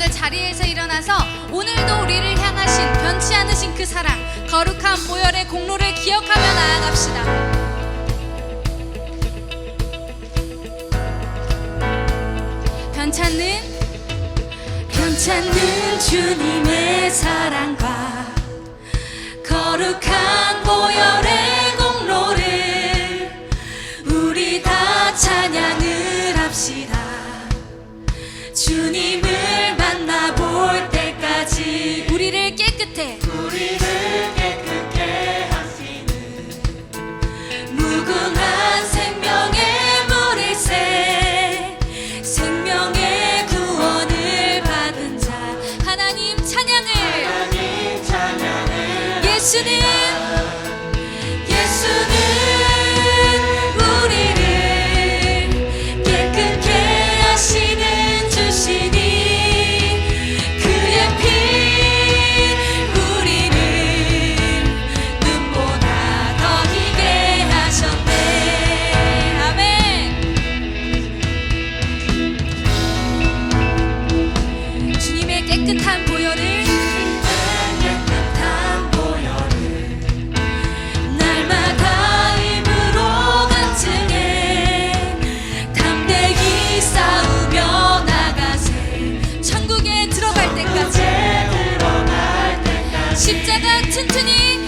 여러분들 자리에서 일어나서 오늘도 우리를 향하신 변치 않으신 그 사랑 거룩한 보혈의 공로를 기억하며 나아갑시다. 괜찮는 괜찮는 주님의 사랑과 거룩한 보혈의 내가 튼튼히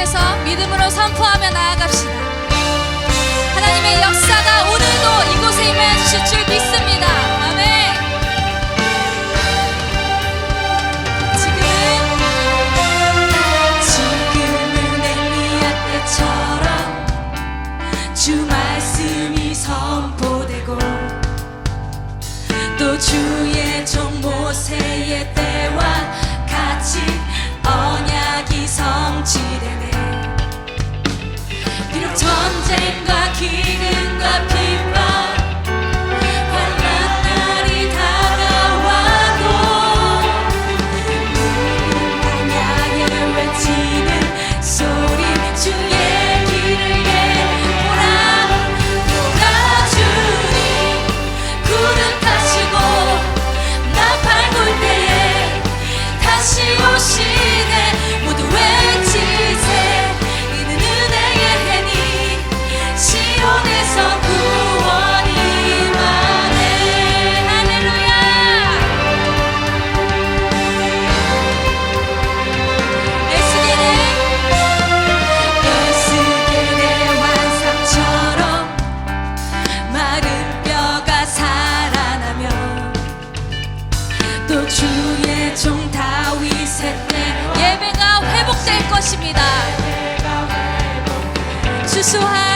계속해서 믿음으로 선포하며 나아갑시다. 하나님의 역사가 오늘도 이곳에 임해 주실 줄 믿습니다. 또 주의 종 다윗의 때 예배가 회복될 것입니다. 수수한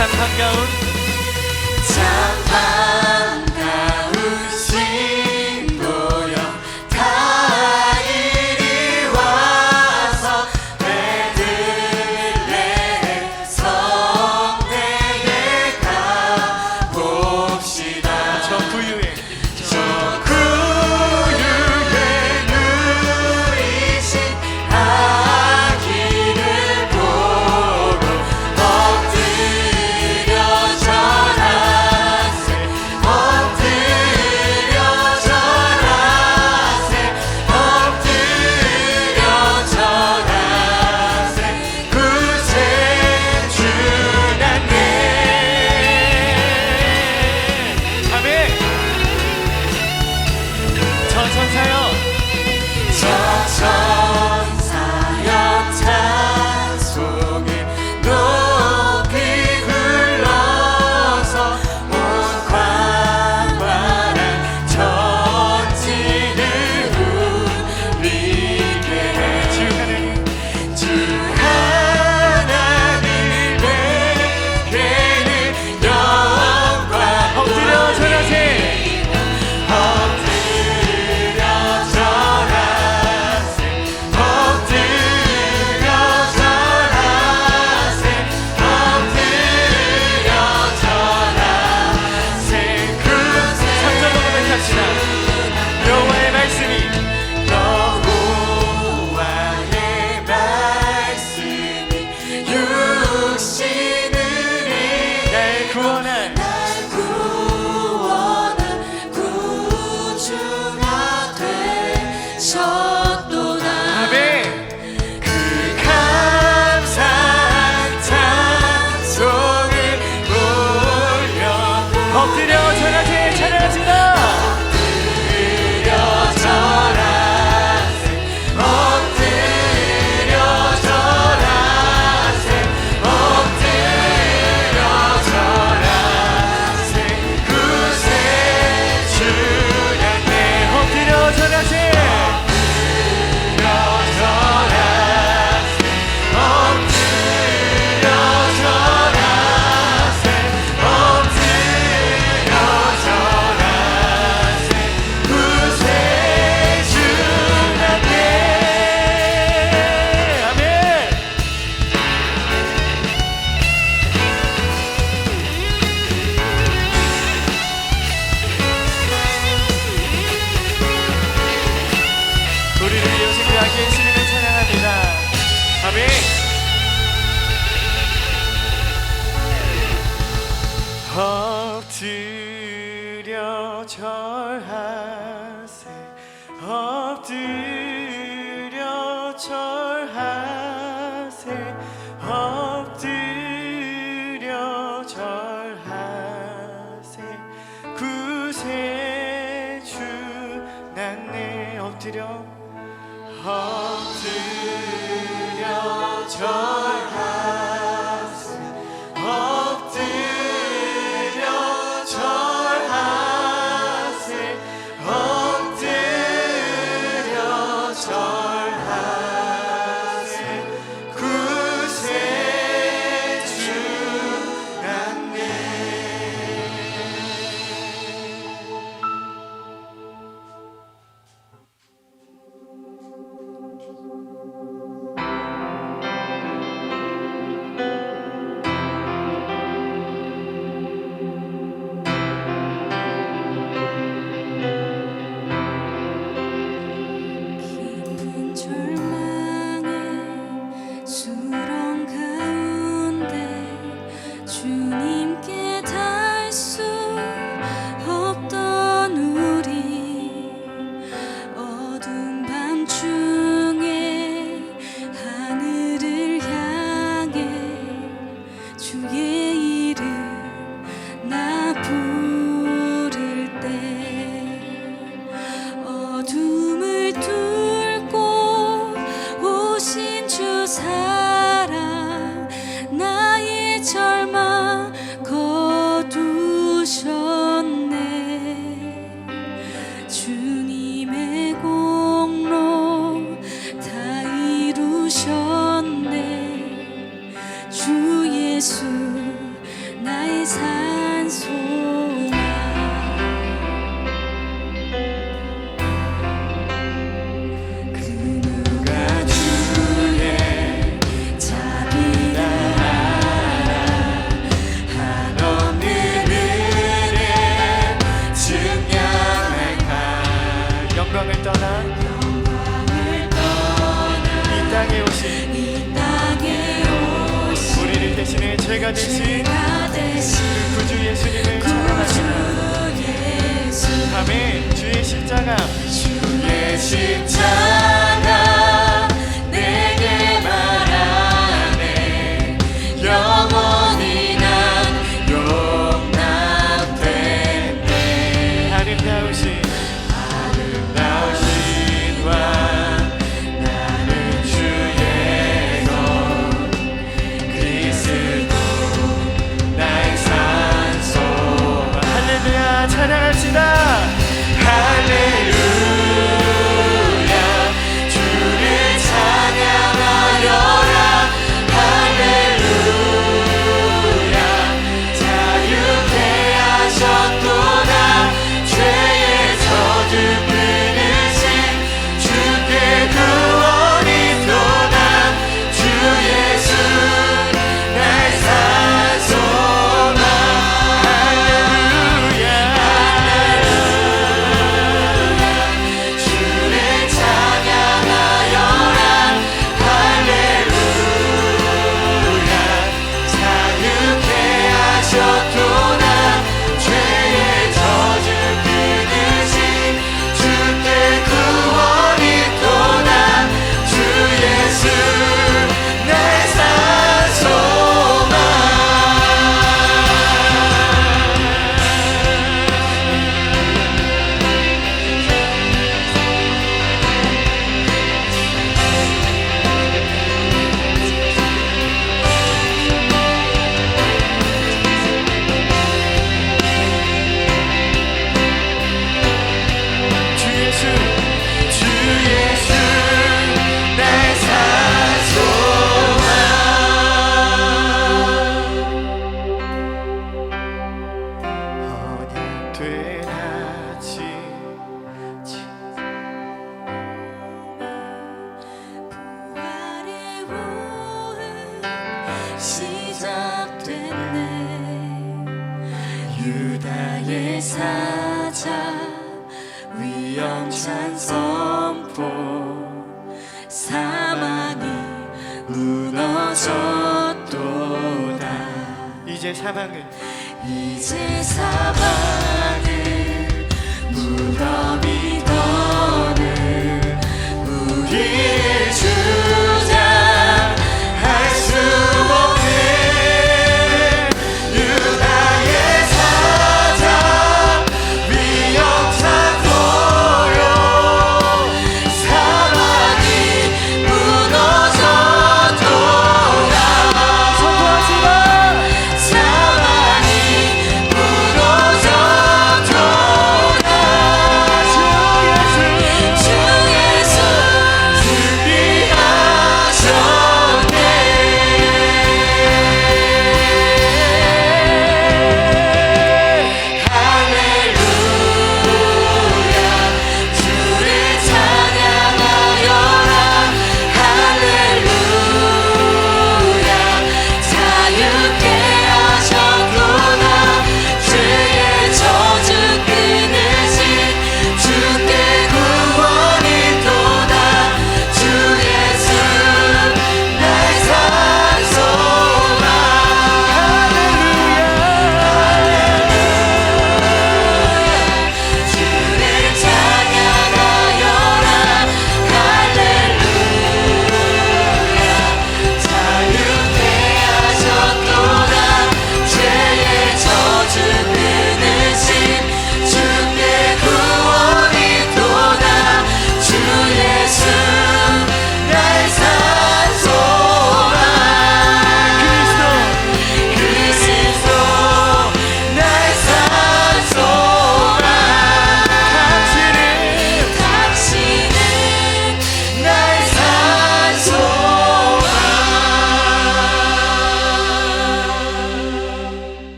참 반가운 참 반가운 continue. partir. song. agradecer. 이제 사망은 이제 사망은 무덤이